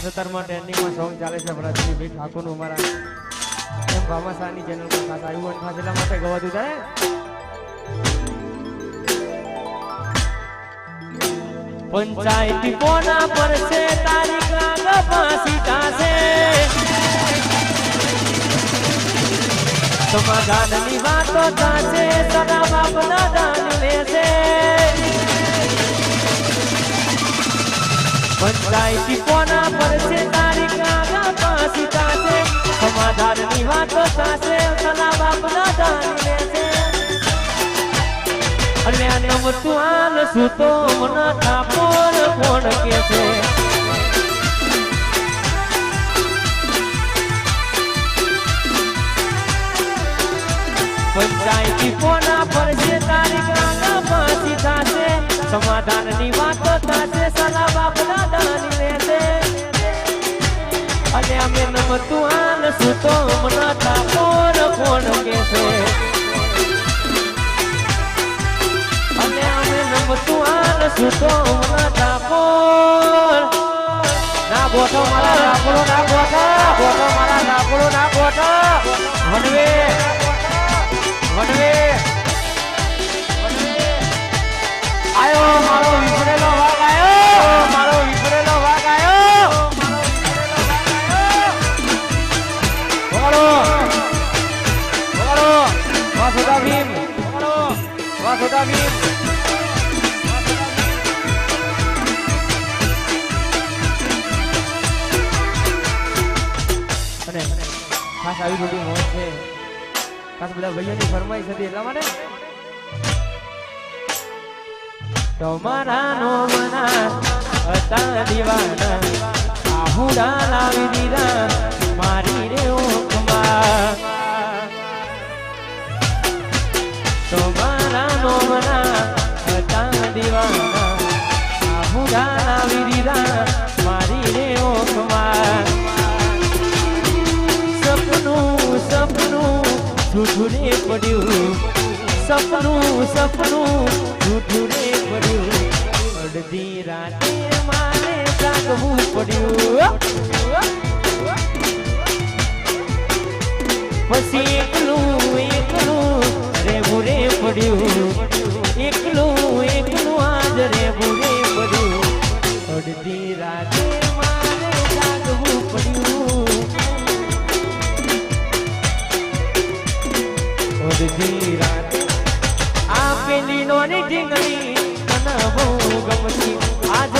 સત્તરમાં ટ્રેન્ડિંગમાં સોંગ ચાલે છે ભરતજી ભાઈ ઠાકોરનું અમારા એમ ભામાસાની ચેનલ પર ખાસ આવ્યું અને ખાસ એટલા માટે ગવાતું થાય પંચાયતી કોના પર છે? આગળ ફાંસી થાશે સમાધાનની વાતો કાસે સદા બાપના દાન લેશે. પંચાયતી કોના પર છે? તારીખ આગળ ફાંસી થાશે સમાધાનની વાતો થશે સદા બાપના દાન છે. અને આને તું હાલ સૂતો મન થાપોર કોણ કે છે? પંચાયતી કોના પર છે? તારી કાગા પાસી ફાંસી થાશે સમાધાનની વાતો થશે સલા બાપ દાદાની લેશે અને અમે નમતું હાલ સુતો મનાતા કોણ કોણ કે છે અને અમે નમતું આન સૂતો ખાસ આવી બધી મોજ છે. ખાસ બધા ભાઈઓની ફરમાઈશ હતી, એટલા માટે. તમારાનો મના હતા દીવાના, આહુડા લાવી દીધા. જૂઠું રે પડ્યું. સપનું સપનું જૂઠું રે પડ્યું. અડધી રાતે મારે જાગવું પડ્યું. પછી એકલું એકલું રેવું રે પડ્યું. એકલું એકલું આજ રેવું રે પડ્યું. અડધી રાતે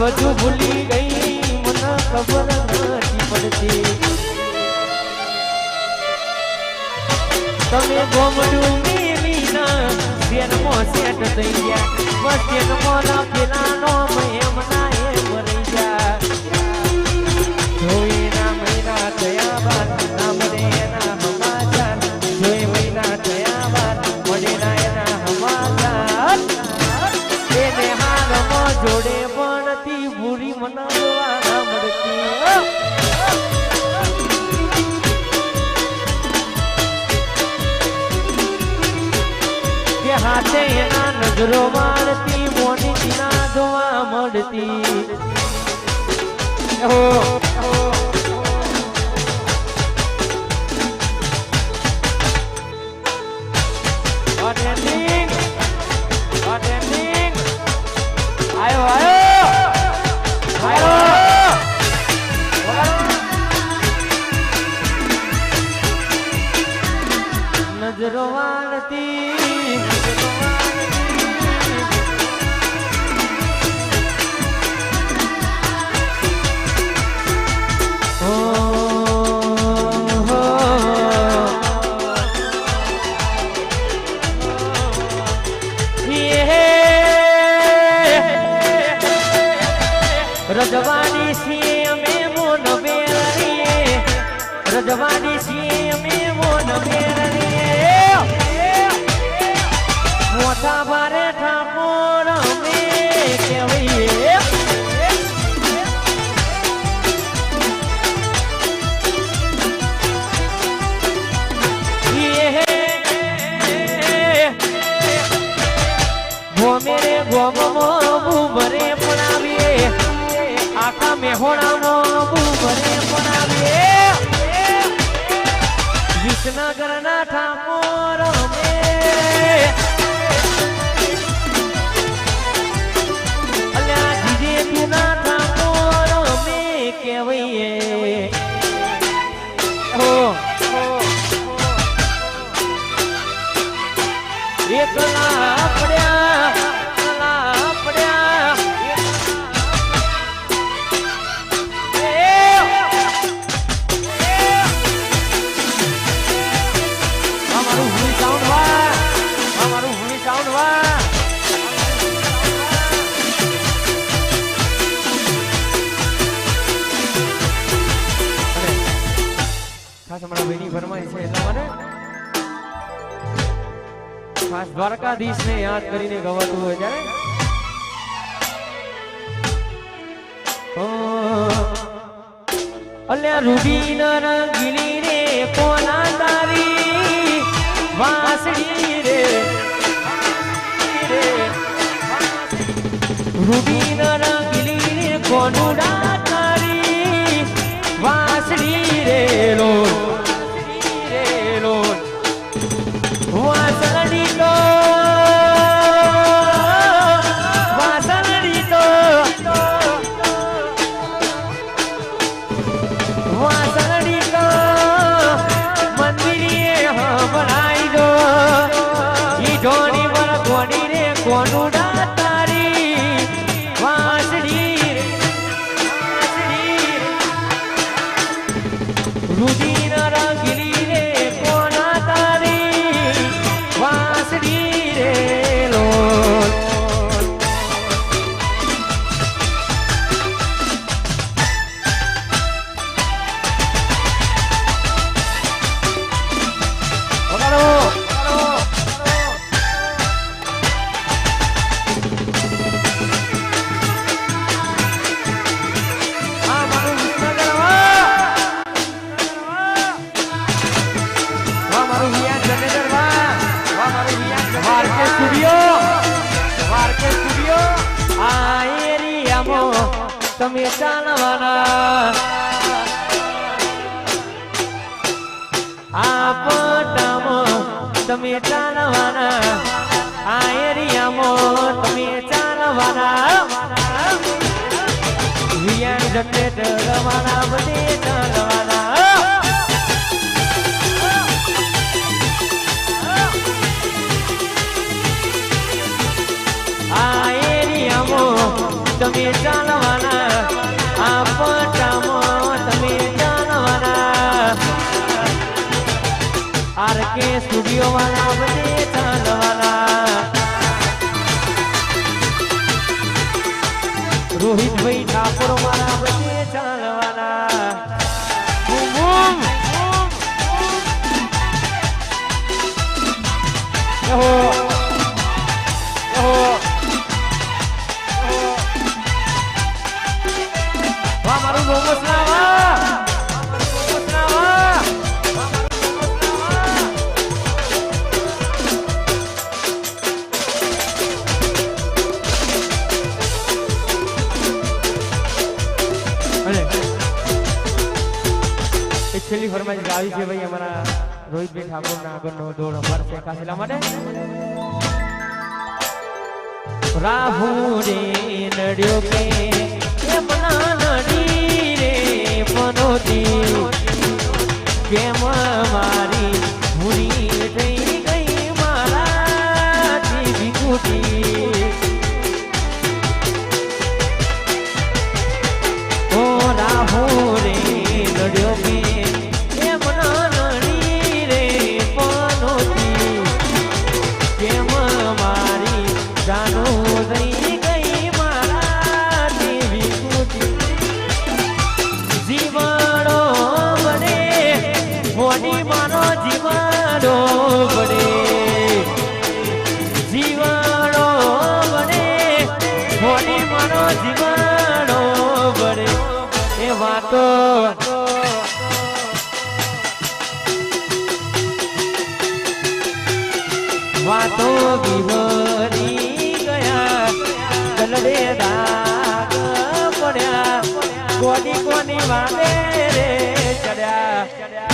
બધું ભૂલી ગઈ. મને ખબર નથી પડતી. તમે ગોમડું મેલી ના સેટ થઈ ગયા. બસ શેરમાં ના પેલા નો એમ ના નજરો મારતી મોની જોવા મળતી. ઓહો. વિસનગર ના ઠામોર અલ્યા જીજે તું ના ઠામોર મે કેવઈએ ઓ ખાસ દ્વારકાધીશ ને યાદ કરીને ગવાતું હોય ત્યારે? અલ્યા રૂબી રંગીલી રે કોના તારી વાસડી રે રે. રૂબી રંગીલી રે કોનું તારી વાસડી રે લો રે સ્ટુડિયો. વારકે સ્ટુડિયો. આ એરિયામાં તમે ચાલવાના. રોહિતભાઈ ઠાકોર મારા બધે ચાલવાના બૂમ, છેલ્લી ફરમાઈશ આવી છે ભાઈ અમારા રોહિતભાઈ ઠાકોરના આગળનો દોડ અમાર છે કાસેલા માટે. રાહુ રે નડ્યો કે એમના નડી વાતો વાતો વિવરી ગયા. ગલડે દાગ પડ્યા. કોની કોની વાલે રે ચડ્યા.